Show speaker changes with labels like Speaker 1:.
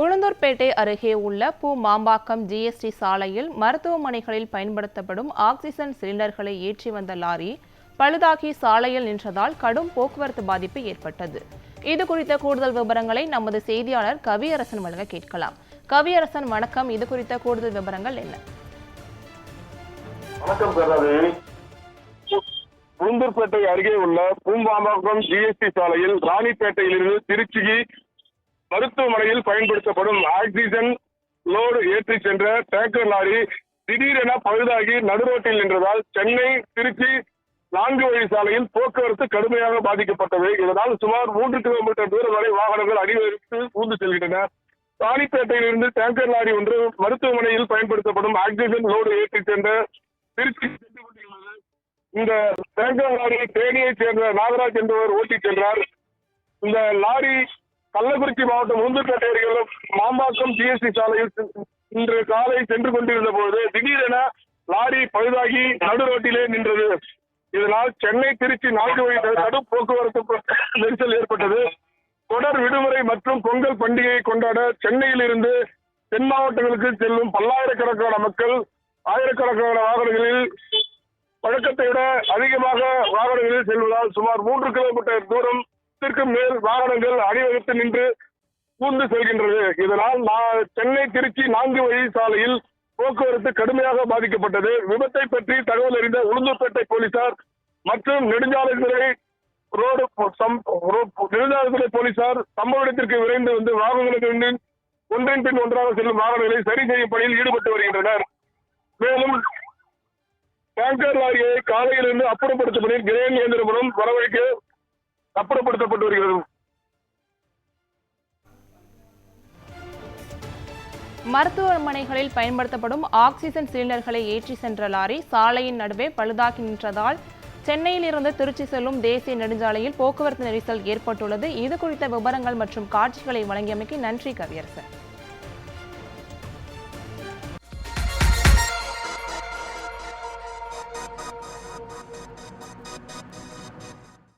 Speaker 1: உளுந்தூர்பேட்டை அருகே உள்ள பூ மாம்பாக்கம் ஜிஎஸ்டி சாலையில் மருத்துவமனைகளில் பயன்படுத்தப்படும் ஆக்சிஜன் சிலிண்டர்களை ஏற்றி வந்த லாரி பழுதாகி சாலையில் நின்றதால் கடும் போக்குவரத்து பாதிப்பு ஏற்பட்டது. இது குறித்த கூடுதல் விவரங்களை நமது செய்தியாளர் கவியரசன் வழங்க கேட்கலாம். கவியரசன் வணக்கம். இது குறித்த கூடுதல் விவரங்கள் என்ன?
Speaker 2: உளுந்தூர்பேட்டை அருகே உள்ள பூம்பாம்பாக்கம் ஜிஎஸ்டி சாலையில் ராணிப்பேட்டையிலிருந்து திருச்சிக்கு மருத்துவமனையில் பயன்படுத்தப்படும் ஆக்சிஜன் லோடு ஏற்றி சென்ற டேங்கர் லாரி திடீரென பழுதாகி நடுரோட்டில் நின்றதால் சென்னை திருச்சி நான்கு வழி சாலையில் போக்குவரத்து கடுமையாக பாதிக்கப்பட்டது. இதனால் சுமார் மூன்று கிலோமீட்டர் தூரம் வரை வாகனங்கள் அணிவகுத்து ஊந்து செல்கின்றன. ராணிப்பேட்டையிலிருந்து டேங்கர் லாரி ஒன்று மருத்துவமனையில் பயன்படுத்தப்படும் ஆக்சிஜன் லோடு ஏற்றி சென்ற திருச்சி இந்த டேங்கர் லாரி தேனியைச் சேர்ந்த நாகராஜ் என்பவர் ஓட்டிச் சென்றார். இந்த லாரி கள்ளக்குறிச்சி மாவட்டம் உந்துப்பேட்டை அருகில் மாம்பாக்கம் ஜிஎஸ்டி சாலையில் இன்று காலை சென்று கொண்டிருந்த போது திடீரென லாரி பழுதாகி நடு ரோட்டிலே நின்றது. இதனால் சென்னை திருச்சி நான்கு வழி நடு போக்குவரத்து நெரிசல் ஏற்பட்டது. தொடர் விடுமுறை மற்றும் பொங்கல் பண்டிகையை கொண்டாட சென்னையில் இருந்து தென் மாவட்டங்களுக்கு செல்லும் பல்லாயிரக்கணக்கான மக்கள் ஆயிரக்கணக்கான வாகனங்களில் வழக்கத்தை விட அதிகமாக வாகனங்களில் செல்வதால் சுமார் மூன்று கிலோமீட்டர் தூரம் பத்திற்கும் மேல் வாகனங்கள் அணிவகுத்து நின்று பூந்து செல்கின்றது. இதனால் சென்னை திருச்சி நான்கு வழி சாலையில் போக்குவரத்து கடுமையாக பாதிக்கப்பட்டது. விபத்தை பற்றி தகவல் அறிந்த உளுந்தூர்பேட்டை போலீசார் மற்றும் நெடுஞ்சாலைத்துறை ரோடு போ- நெடுஞ்சாலைத்துறை போலீசார் சம்பவ இடத்திற்கு விரைந்து வந்து வாகனங்களுக்கு ஒன்றின் பின் ஒன்றாக செல்லும் வாகனங்களை சரி செய்யும் பணியில் ஈடுபட்டு வருகின்றனர். மேலும் டேங்கர் லாரியை காலையிலிருந்து அப்புறப்படுத்தும் பணியில் கிரேன் இயந்திரம் வரவழைக்க அப்புறப்படுத்தப்பட்டு வருகிறது.
Speaker 1: மருத்துவமனைகளில் பயன்படுத்தப்படும் ஆக்சிஜன் சிலிண்டர்களை ஏற்றி சென்ற லாரி சாலையின் நடுவே பழுதாகி நின்றதால் சென்னையில் இருந்து திருச்சி செல்லும் தேசிய நெடுஞ்சாலையில் போக்குவரத்து நெரிசல் ஏற்பட்டுள்ளது. இது குறித்த விவரங்கள் மற்றும் காட்சிகளை வழங்கியமைக்கு நன்றி கவியரசன்.